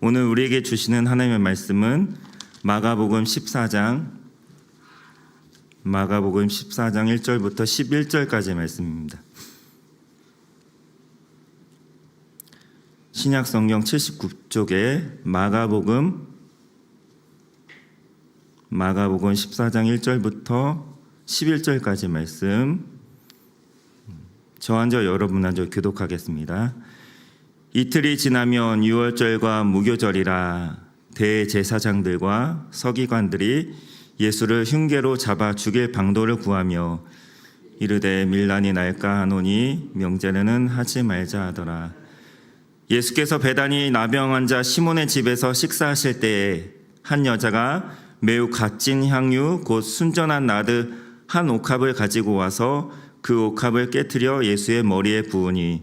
오늘 우리에게 주시는 하나님의 말씀은 마가복음 14장 마가복음 14장 1절부터 11절까지의 말씀입니다. 신약 성경 79쪽에 마가복음 마가복음 14장 1절부터 11절까지 말씀 저 앉아 여러분 앉아 교독하겠습니다. 이틀이 지나면 유월절과 무교절이라 대제사장들과 서기관들이 예수를 흉계로 잡아 죽일 방도를 구하며 이르되 밀란이 날까 하노니 명제는 하지 말자 하더라. 예수께서 배단이 나병 환자 시몬의 집에서 식사하실 때에 한 여자가 매우 값진 향유 곧 순전한 나드 한 옥합을 가지고 와서 그 옥합을 깨뜨려 예수의 머리에 부으니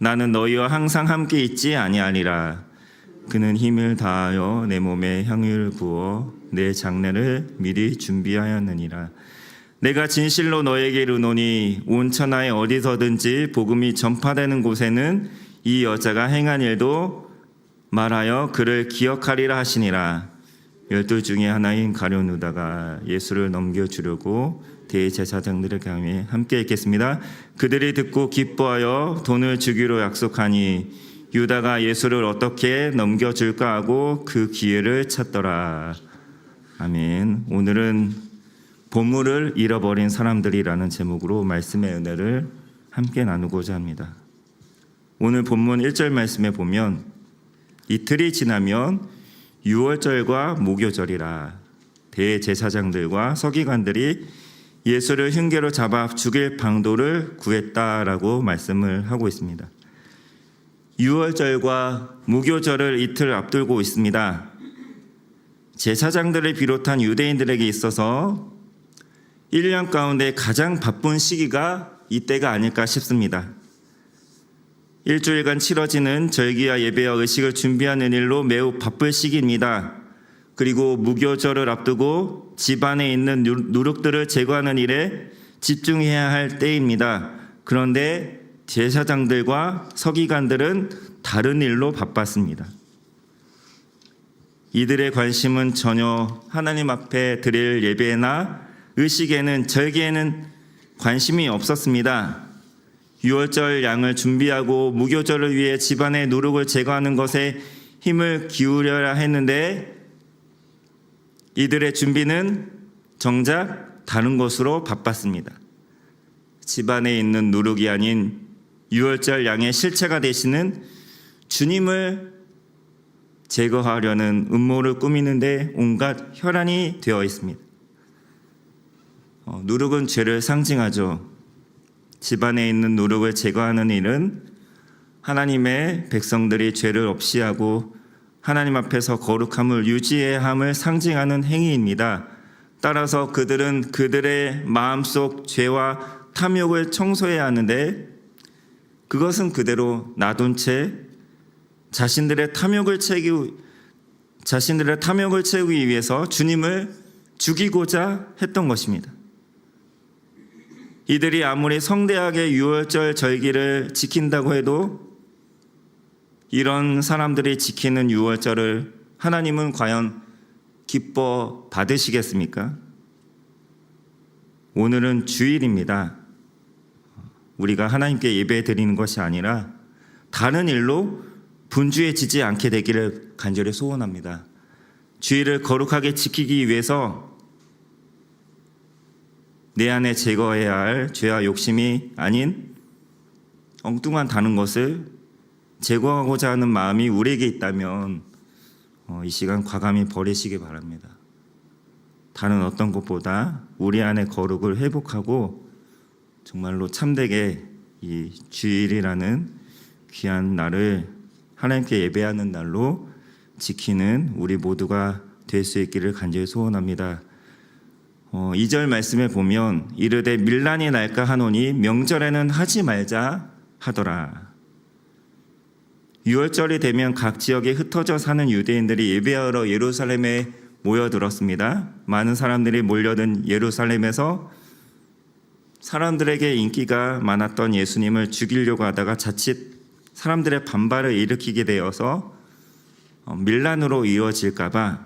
나는 너희와 항상 함께 있지 아니하리라. 그는 힘을 다하여 내 몸에 향유를 부어 내 장례를 미리 준비하였느니라. 내가 진실로 너에게 이르노니 온 천하에 어디서든지 복음이 전파되는 곳에는 이 여자가 행한 일도 말하여 그를 기억하리라 하시니라. 열둘 중에 하나인 가룟유다가 예수를 넘겨주려고 대제사장들을 향해 함께 있겠습니다. 그들이 듣고 기뻐하여 돈을 주기로 약속하니 유다가 예수를 어떻게 넘겨줄까 하고 그 기회를 찾더라. 아멘. 오늘은 보물을 잃어버린 사람들이라는 제목으로 말씀의 은혜를 함께 나누고자 합니다. 오늘 본문 1절 말씀에 보면 이틀이 지나면 유월절과 무교절이라 대제사장들과 서기관들이 예수를 흉계로 잡아 죽일 방도를 구했다라고 말씀을 하고 있습니다. 유월절과 무교절을 이틀 앞두고 있습니다. 제사장들을 비롯한 유대인들에게 있어서 1년 가운데 가장 바쁜 시기가 이때가 아닐까 싶습니다. 일주일간 치러지는 절기와 예배와 의식을 준비하는 일로 매우 바쁠 시기입니다. 그리고 무교절을 앞두고 집안에 있는 누룩들을 제거하는 일에 집중해야 할 때입니다. 그런데 제사장들과 서기관들은 다른 일로 바빴습니다. 이들의 관심은 전혀 하나님 앞에 드릴 예배나 의식에는 절기에는 관심이 없었습니다. 유월절 양을 준비하고 무교절을 위해 집안의 누룩을 제거하는 것에 힘을 기울여야 했는데 이들의 준비는 정작 다른 것으로 바빴습니다. 집안에 있는 누룩이 아닌 유월절 양의 실체가 되시는 주님을 제거하려는 음모를 꾸미는데 온갖 혈안이 되어 있습니다. 어, 누룩은 죄를 상징하죠. 집안에 있는 누룩을 제거하는 일은 하나님의 백성들이 죄를 없이 하고 하나님 앞에서 거룩함을 유지해야 함을 상징하는 행위입니다. 따라서 그들은 그들의 마음속 죄와 탐욕을 청소해야 하는데 그것은 그대로 놔둔 채 자신들의 탐욕을 채우기 자신들의 탐욕을 채우기 위해서 주님을 죽이고자 했던 것입니다. 이들이 아무리 성대하게 유월절 절기를 지킨다고 해도 이런 사람들이 지키는 유월절을 하나님은 과연 기뻐 받으시겠습니까? 오늘은 주일입니다. 우리가 하나님께 예배 드리는 것이 아니라 다른 일로 분주해지지 않게 되기를 간절히 소원합니다. 주일을 거룩하게 지키기 위해서 내 안에 제거해야 할 죄와 욕심이 아닌 엉뚱한 다른 것을 제거하고자 하는 마음이 우리에게 있다면 어, 이 시간 과감히 버리시기 바랍니다. 다른 어떤 것보다 우리 안에 거룩을 회복하고 정말로 참되게 이 주일이라는 귀한 날을 하나님께 예배하는 날로 지키는 우리 모두가 될 수 있기를 간절히 소원합니다. 어, 2절 말씀에 보면 이르되 밀란이 날까 하노니 명절에는 하지 말자 하더라. 6월절이 되면 각 지역에 흩어져 사는 유대인들이 예배하러 예루살렘에 모여들었습니다. 많은 사람들이 몰려든 예루살렘에서 사람들에게 인기가 많았던 예수님을 죽이려고 하다가 자칫 사람들의 반발을 일으키게 되어서 어, 밀란으로 이어질까봐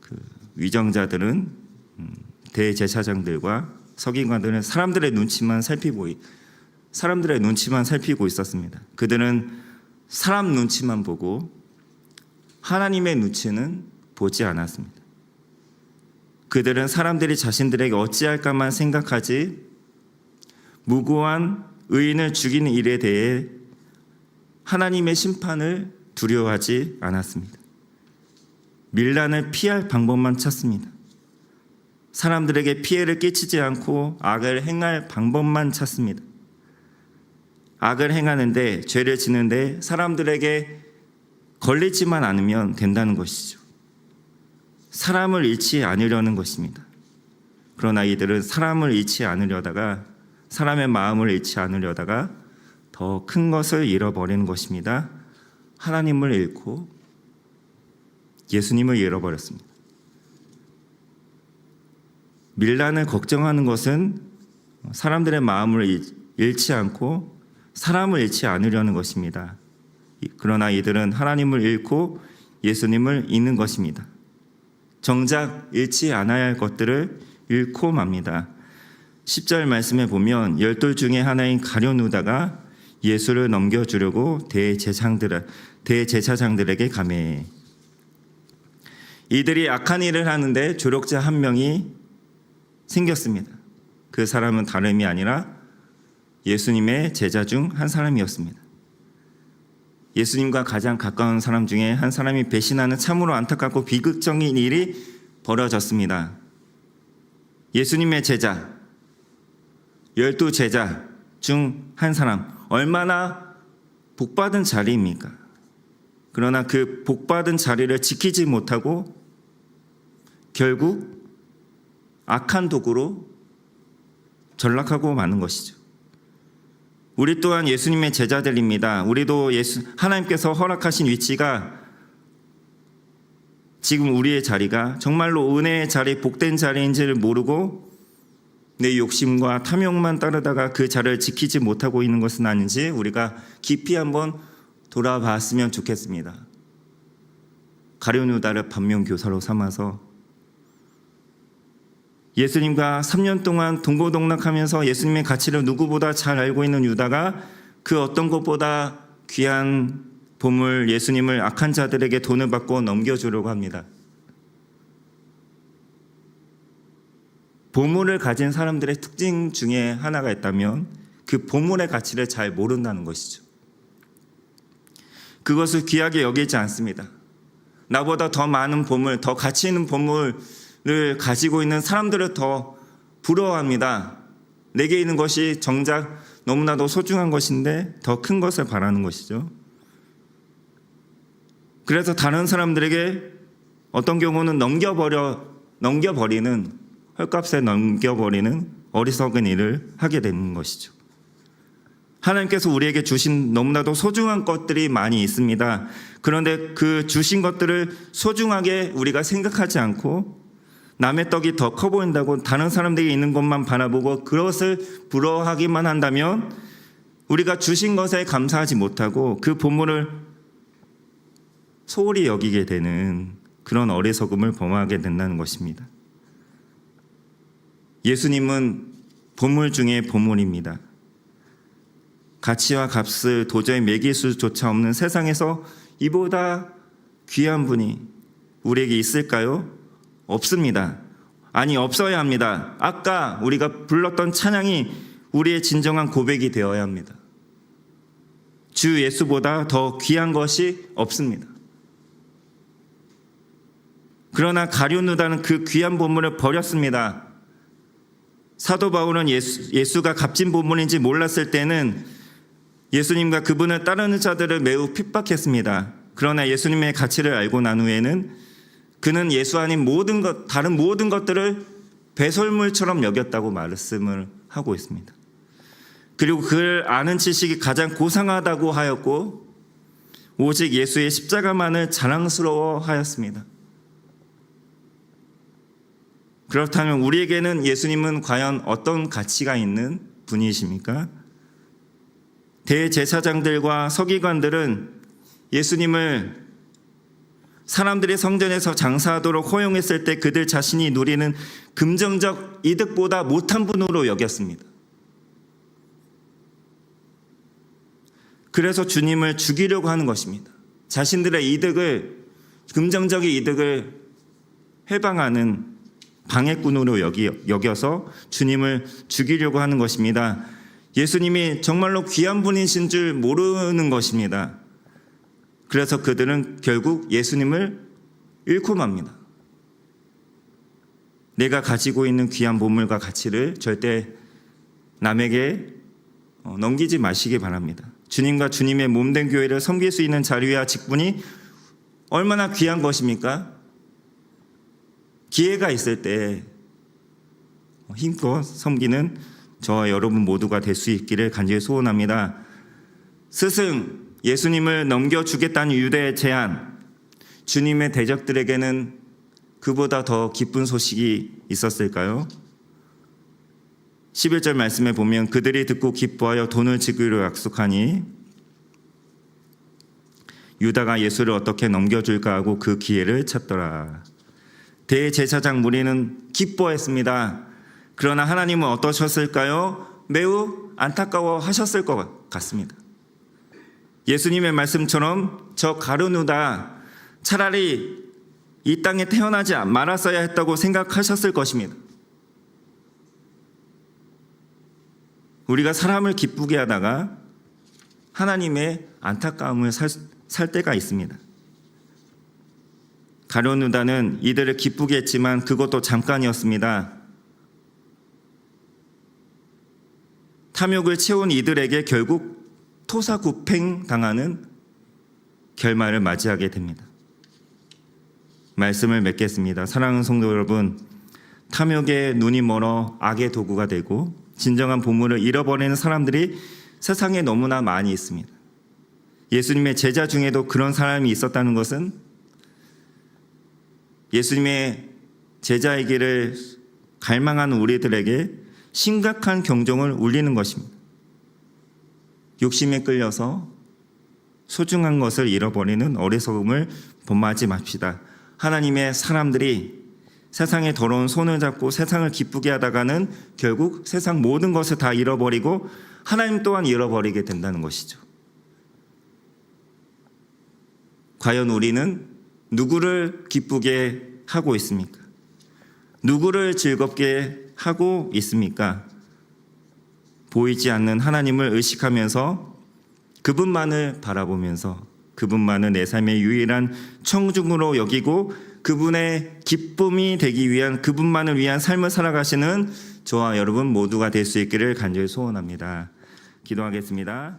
그 위정자들은 음, 대제사장들과 서기관들은 사람들의 눈치만 살피고 있- 사람들의 눈치만 살피고 있었습니다. 그들은 사람 눈치만 보고 하나님의 눈치는 보지 않았습니다. 그들은 사람들이 자신들에게 어찌할까만 생각하지 무고한 의인을 죽이는 일에 대해 하나님의 심판을 두려워하지 않았습니다. 밀란을 피할 방법만 찾습니다. 사람들에게 피해를 끼치지 않고 악을 행할 방법만 찾습니다. 악을 행하는데 죄를 지는데 사람들에게 걸리지만 않으면 된다는 것이죠. 사람을 잃지 않으려는 것입니다. 그러나 이들은 사람을 잃지 않으려다가 사람의 마음을 잃지 않으려다가 더 큰 것을 잃어버리는 것입니다. 하나님을 잃고 예수님을 잃어버렸습니다. 밀란을 걱정하는 것은 사람들의 마음을 잃- 잃지 않고 사람을 잃지 않으려는 것입니다. 그러나 이들은 하나님을 잃고 예수님을 잃는 것입니다. 정작 잃지 않아야 할 것들을 잃고 맙니다. 10절 말씀에 보면 열둘 중에 하나인 가룟유다가 예수를 넘겨주려고 대제사장들 대제사장들에게 감해 이들이 악한 일을 하는데 조력자 한 명이 생겼습니다. 그 사람은 다름이 아니라 예수님의 제자 중 한 사람이었습니다. 예수님과 가장 가까운 사람 중에 한 사람이 배신하는 참으로 안타깝고 비극적인 일이 벌어졌습니다. 예수님의 제자, 열두 제자 중 한 사람, 얼마나 복받은 자리입니까? 그러나 그 복받은 자리를 지키지 못하고 결국 악한 도구로 전락하고 마는 것이죠. 우리 또한 예수님의 제자들입니다. 우리도 예수 하나님께서 허락하신 위치가 지금 우리의 자리가 정말로 은혜의 자리, 복된 자리인지를 모르고 내 욕심과 탐욕만 따르다가 그 자리를 지키지 못하고 있는 것은 아닌지 우리가 깊이 한번 돌아봤으면 좋겠습니다. 가룟 유다를 반면 교사로 삼아서 예수님과 3년 동안 동고동락하면서 예수님의 가치를 누구보다 잘 알고 있는 유다가 그 어떤 것보다 귀한 보물 예수님을 악한 자들에게 돈을 받고 넘겨주려고 합니다. 보물을 가진 사람들의 특징 중에 하나가 있다면 그 보물의 가치를 잘 모른다는 것이죠. 그것을 귀하게 여기지 않습니다. 나보다 더 많은 보물, 더 가치 있는 보물 을 가지고 있는 사람들을 더 부러워합니다. 내게 있는 것이 정작 너무나도 소중한 것인데 더 큰 것을 바라는 것이죠. 그래서 다른 사람들에게 어떤 경우는 넘겨버려 넘겨버리는 헐값에 넘겨버리는 어리석은 일을 하게 되는 것이죠. 하나님께서 우리에게 주신 너무나도 소중한 것들이 많이 있습니다. 그런데 그 주신 것들을 소중하게 우리가 생각하지 않고 남의 떡이 더 커 보인다고 다른 사람들이 있는 것만 바라보고 그것을 부러워하기만 한다면 우리가 주신 것에 감사하지 못하고 그 본물을 소홀히 여기게 되는 그런 어리석음을 범하게 된다는 것입니다. 예수님은 보물 중에 보물입니다. 가치와 값을 도저히 매길 수조차 없는 세상에서 이보다 귀한 분이 우리에게 있을까요? 없습니다. 아니, 없어야 합니다. 아까 우리가 불렀던 찬양이 우리의 진정한 고백이 되어야 합니다. 주 예수보다 더 귀한 것이 없습니다. 그러나 가룟유다는 그 귀한 보물을 버렸습니다. 사도 바울은 예수, 예수가 값진 보물인지 몰랐을 때는 예수님과 그분을 따르는 자들을 매우 핍박했습니다. 그러나 예수님의 가치를 알고 난 후에는 그는 예수 아닌 모든 것 다른 모든 것들을 배설물처럼 여겼다고 말씀을 하고 있습니다. 그리고 그를 아는 지식이 가장 고상하다고 하였고 오직 예수의 십자가만을 자랑스러워 하였습니다. 그렇다면 우리에게는 예수님은 과연 어떤 가치가 있는 분이십니까? 대제사장들과 서기관들은 예수님을 사람들이 성전에서 장사하도록 허용했을 때 그들 자신이 누리는 금정적 이득보다 못한 분으로 여겼습니다. 그래서 주님을 죽이려고 하는 것입니다. 자신들의 이득을 금정적인 이득을 해방하는 방해꾼으로 여기, 여겨서 주님을 죽이려고 하는 것입니다. 예수님이 정말로 귀한 분이신 줄 모르는 것입니다. 그래서 그들은 결국 예수님을 잃고 맙니다. 내가 가지고 있는 귀한 보물과 가치를 절대 남에게 어, 넘기지 마시기 바랍니다. 주님과 주님의 몸된 교회를 섬길 수 있는 자리와 직분이 얼마나 귀한 것입니까? 기회가 있을 때 힘껏 섬기는 저와 여러분 모두가 될 수 있기를 간절히 소원합니다. 스승 예수님을 넘겨주겠다는 유대의 제안 주님의 대적들에게는 그보다 더 기쁜 소식이 있었을까요? 11절 말씀에 보면 그들이 듣고 기뻐하여 돈을 지기로 약속하니 유다가 예수를 어떻게 넘겨줄까 하고 그 기회를 찾더라. 대제사장 무리는 기뻐했습니다. 그러나 하나님은 어떠셨을까요? 매우 안타까워 하셨을 것 같습니다. 예수님의 말씀처럼 저 가르누다 차라리 이 땅에 태어나지 말았어야 했다고 생각하셨을 것입니다. 우리가 사람을 기쁘게 하다가 하나님의 안타까움을 살, 살 때가 있습니다. 가룟유다는 이들을 기쁘게 했지만 그것도 잠깐이었습니다. 탐욕을 채운 이들에게 결국 토사구팽 당하는 결말을 맞이하게 됩니다. 말씀을 맺겠습니다. 사랑하는 성도 여러분, 탐욕에 눈이 멀어 악의 도구가 되고 진정한 보물을 잃어버리는 사람들이 세상에 너무나 많이 있습니다. 예수님의 제자 중에도 그런 사람이 있었다는 것은 예수님의 제자이기를 갈망하는 우리들에게 심각한 경종을 울리는 것입니다. 욕심에 끌려서 소중한 것을 잃어버리는 어리석음을 본받지 맙시다. 하나님의 사람들이 세상의 더러운 손을 잡고 세상을 기쁘게 하다가는 결국 세상 모든 것을 다 잃어버리고 하나님 또한 잃어버리게 된다는 것이죠. 과연 우리는 누구를 기쁘게 하고 있습니까? 누구를 즐겁게 하고 있습니까? 보이지 않는 하나님을 의식하면서 그분만을 바라보면서 그분만을 내 삶의 유일한 청중으로 여기고 그분의 기쁨이 되기 위한 그분만을 위한 삶을 살아가시는 저와 여러분 모두가 될 수 있기를 간절히 소원합니다. 기도하겠습니다.